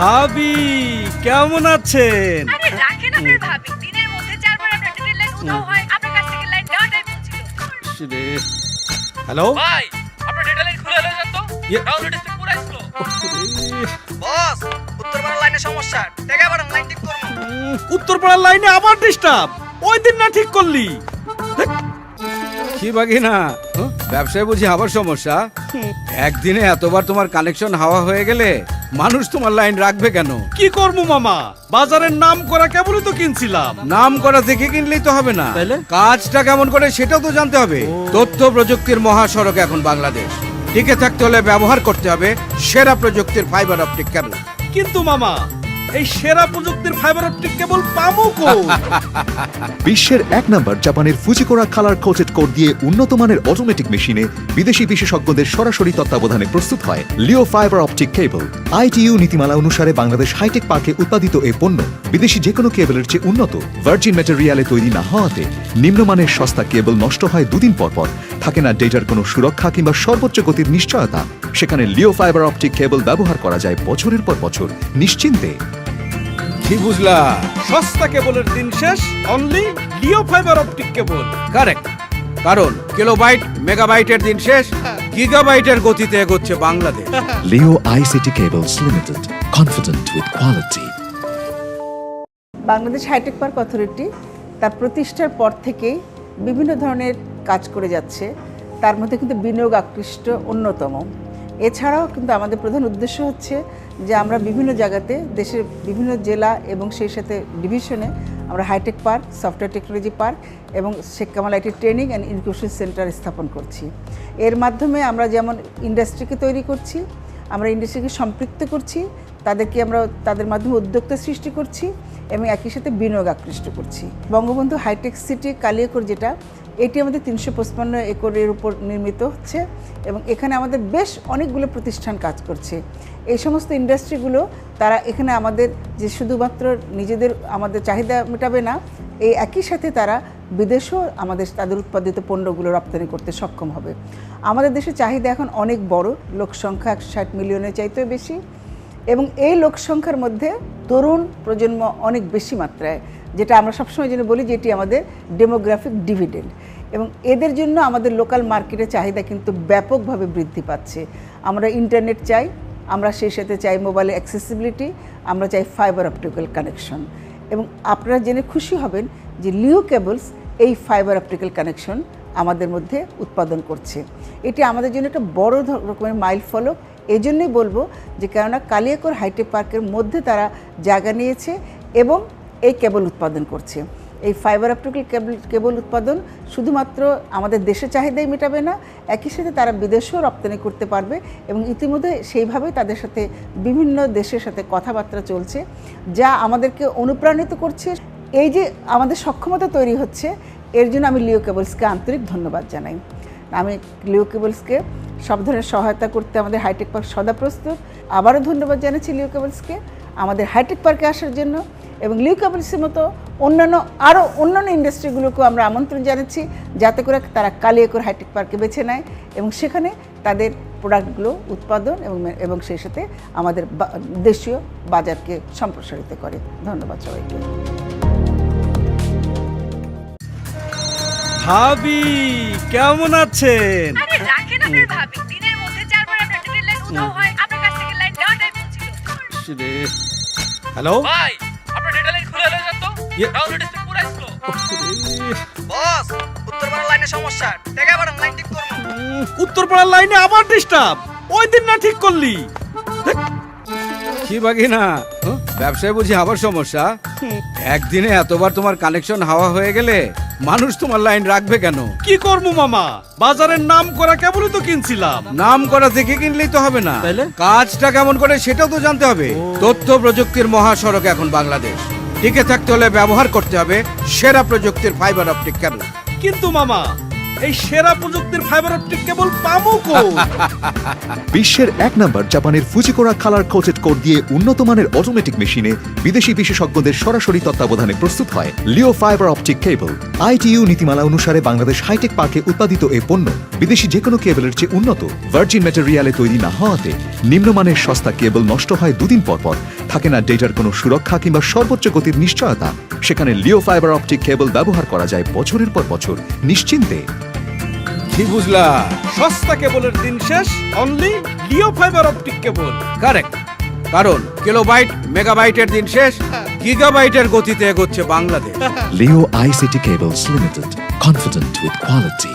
ভাবি কেমন আছেন? আরে রাখেন আপনার ভাবি দিনের মধ্যে চারবার আপনার ডিটেল লাইন উধাও হয় আপনার কাছ থেকে লাইন নেওয়াটাই বলছিল হ্যালো? ভাই আপনার ডেটা লাইন খুলে ইয়ে- ডাউনলোড স্লো বস উত্তরপাড়া লাইনে সমস্যা। টেকা বাড়ান লাইন ঠিক করুন উত্তরপাড়ার লাইনে আবার ডিস্টার্ব ওই দিন না ঠিক করলি। কি বাকি না ব্যবসায় বুঝি আবার সমস্যা? একদিনে এতবার তোমার কানেকশন হাওয়া হয়ে গেলে মানুষ তোমার লাইন রাখবে কেন? কি করব মামা? বাজারের নাম করা কেবলই তো কিনছিলাম। নাম করা দেখে কিনলেই তো হবে না? কাজটা কেমন করে সেটাও তো জানতে হবে। তথ্য প্রযুক্তির মহাসড়ক এখন বাংলাদেশ। টিকে থাকতে হলে ব্যবহার করতে হবে সেরা প্রযুক্তির ফাইবার অপটিক কেবল কিন্তু মামা এই সেরা প্রযুক্তির ফাইবার অপটিক কেবল পাবো বিশ্বের এক নম্বর জাপানের ফুজিকোরা কালার কোটেড কোড দিয়ে উন্নত মানের অটোমেটিক মেশিনে বিদেশি বিশেষজ্ঞদের সরাসরি তত্ত্বাবধানে প্রস্তুত হয় Leo fibre optic cable ITU নীতিমালা অনুসারে বাংলাদেশ হাইটেক পার্কে উৎপাদিত এই পণ্য বিদেশি যে কোনো কেবলের চেয়ে উন্নত ভার্জিন ম্যাটেরিয়ালে তৈরি না হওয়াতে নিম্নমানের সস্তা কেবল নষ্ট হয় দুদিন পর পর। থাকে না ডেটার কোনো সুরক্ষা কিংবা সর্বোচ্চ গতির নিশ্চয়তা। সেখানে লিও ফাইবার অপটিক কেবল ব্যবহার করা যায় বছরের পর বছর। নিশ্চিন্তে কি বুঝলা? সস্তা কেবলের দিন শেষ only Leo fibre optic cable correct কারণ কিলোবাইট মেগাবাইটের দিন শেষ গিগাবাইটের গতিতে এগোচ্ছে Bangladesh. Leo ICT cables limited confident with quality Bangladesh hi tech park authority তার প্রতিষ্ঠার পর থেকেই বিভিন্ন ধরনের কাজ করে যাচ্ছে। তার মধ্যে কিন্তু বিনিয়োগ আকৃষ্ট অন্যতম। এছাড়াও কিন্তু আমাদের প্রধান উদ্দেশ্য হচ্ছে যে আমরা বিভিন্ন জায়গাতে দেশের বিভিন্ন জেলা এবং সেই সাথে ডিভিশনে আমরা hi tech park software technology park এবং Sheikh Kamal IT training and incubation centre স্থাপন করছি। এর মাধ্যমে আমরা যেমন ইন্ডাস্ট্রিকে তৈরি করছি, আমরা ইন্ডাস্ট্রিকে সম্পৃক্ত করছি, তাদেরকে আমরা তাদের মাধ্যমে উদ্যোক্তা সৃষ্টি করছি এবং একই সাথে বিনিয়োগ আকৃষ্ট করছি। বঙ্গবন্ধু হাইটেক সিটি কালিয়াকোর যেটা এটি আমাদের তিনশো পঁচপান্ন একরের উপর নির্মিত হচ্ছে এবং এখানে আমাদের বেশ অনেকগুলো প্রতিষ্ঠান কাজ করছে। এই সমস্ত ইন্ডাস্ট্রিগুলো তারা এখানে আমাদের যে শুধুমাত্র নিজেদের আমাদের চাহিদা মেটাবে না, এই একই সাথে তারা বিদেশেও আমাদের তাদের উৎপাদিত পণ্যগুলো রপ্তানি করতে সক্ষম হবে। আমাদের দেশের চাহিদা এখন অনেক বড়, লোক সংখ্যা একশো ষাট মিলিয়নের চাইতেও বেশি এবং এই লোক সংখ্যার মধ্যে তরুণ প্রজন্ম অনেক বেশি মাত্রায়। যেটা আমরা সবসময় যেন বলি যে এটি আমাদের ডেমোগ্রাফিক ডিভিডেন্ড এবং এদের জন্য আমাদের লোকাল মার্কেটে চাহিদা কিন্তু ব্যাপকভাবে বৃদ্ধি পাচ্ছে। আমরা ইন্টারনেট চাই, আমরা সেই সাথে চাই মোবাইলে অ্যাক্সেসিবিলিটি আমরা চাই ফাইবার অপটিক্যাল কানেকশন এবং আপনারা জেনে খুশি হবেন যে লিও কেবলস এই ফাইবার অপটিক্যাল কানেকশন আমাদের মধ্যে উৎপাদন করছে। এটি আমাদের জন্য একটা বড় রকমের মাইল ফলক। এই জন্যই বলব যে কেননা কালিয়াকোর হাইটেক পার্কের মধ্যে তারা জায়গা নিয়েছে এবং এই কেবল উৎপাদন করছে। এই ফাইবার অপটিক্যাল কেবল কেবল উৎপাদন শুধুমাত্র আমাদের দেশের চাহিদাই মেটাবে না, একই সাথে তারা বিদেশেও রপ্তানি করতে পারবে এবং ইতিমধ্যে সেইভাবেই তাদের সাথে বিভিন্ন দেশের সাথে কথাবার্তা চলছে, যা আমাদেরকে অনুপ্রাণিত করছে। এই যে আমাদের সক্ষমতা তৈরি হচ্ছে, এর জন্য আমি লিও কেবলসকে আন্তরিক ধন্যবাদ জানাই। আমি লিও কেবলসকে সব ধরনের সহায়তা করতে আমাদের হাইটেক পার্ক সদা প্রস্তুত আবারও ধন্যবাদ জানাচ্ছি লিও কেবলসকে। আমাদের হাইটেক পার্কে আসার জন্য এবং লিও কেবলসের মতো অন্যান্য আরও অন্যান্য ইন্ডাস্ট্রিগুলোকেও আমরা আমন্ত্রণ জানাচ্ছি যাতে করে তারা কালিয়াকোর হাইটেক পার্কে বেছে নেয় এবং সেখানে তাদের প্রোডাক্টগুলো উৎপাদন এবং এবং সেই সাথে আমাদের বা- দেশীয় বাজারকে সম্প্রসারিত করে। ধন্যবাদ সবাইকে। ভাবি কেমন আছেন? আরে রাখেন আপনার ভাবি। দিনের মধ্যে চারবার আপনার লাইন উধাও হয়। আপনার কাছ থেকে লাইন নেওয়াটাই বলছিল হ্যালো ভাই যান তো। ইয়ে- ডাউনলোড স্পিড পুরাই স্লো বস উত্তরপাড়া লাইনে সমস্যা। টেকা বাড়ান লাইন ঠিক করুন উত্তরপাড়ার লাইনে আবার ডিস্টার্ব ওই দিন না ঠিক করলি। কি বাকি না ব্যবসায় বুঝি আবার সমস্যা? একদিনে এতবার তোমার কানেকশন হাওয়া হয়ে গেলে মানুষ তোমার লাইন রাখবে কেন? কি করব মামা? বাজারের নাম করা কেবলই তো কিনছিলাম। নাম করা দেখে কিনলেই তো হবে না। তাইলে? কাজটা কেমন করে সেটাও তো জানতে হবে। তথ্য প্রযুক্তির মহাসড়ক এখন বাংলাদেশ। টিকে থাকতে হলে ব্যবহার করতে হবে সেরা প্রযুক্তির ফাইবার অপটিক ক্যামেরা কিন্তু মামা এই সেরা প্রযুক্তির ফাইবার অপটিক কেবল কই? বিশ্বের এক নম্বর জাপানের ফুজিকোরা কালার কোটেড কোড দিয়ে উন্নত মানের অটোমেটিক মেশিনে বিদেশি বিশেষজ্ঞদের সরাসরি তত্ত্বাবধানে প্রস্তুত হয় Leo fibre optic cable ITU নীতিমালা অনুসারে বাংলাদেশ হাইটেক পার্কে উৎপাদিত এই পণ্য বিদেশি যে কোনো কেবলের চেয়ে উন্নত ভার্জিন ম্যাটেরিয়ালে তৈরি না হওয়াতে নিম্নমানের সস্তা কেবল নষ্ট হয় দুদিন পর পর। থাকে না ডেটার কোনো সুরক্ষা কিংবা সর্বোচ্চ গতির নিশ্চয়তা। সেখানে লিও ফাইবার অপটিক কেবল ব্যবহার করা যায় বছরের পর বছর। নিশ্চিন্তে কি বুঝলা? সস্তা কেবলের দিন শেষ only Leo fibre optic cable correct কারণ কিলোবাইট মেগাবাইটের দিন শেষ গিগাবাইটের গতিতে এগোচ্ছে Bangladesh. Leo ICT cables limited confident with quality.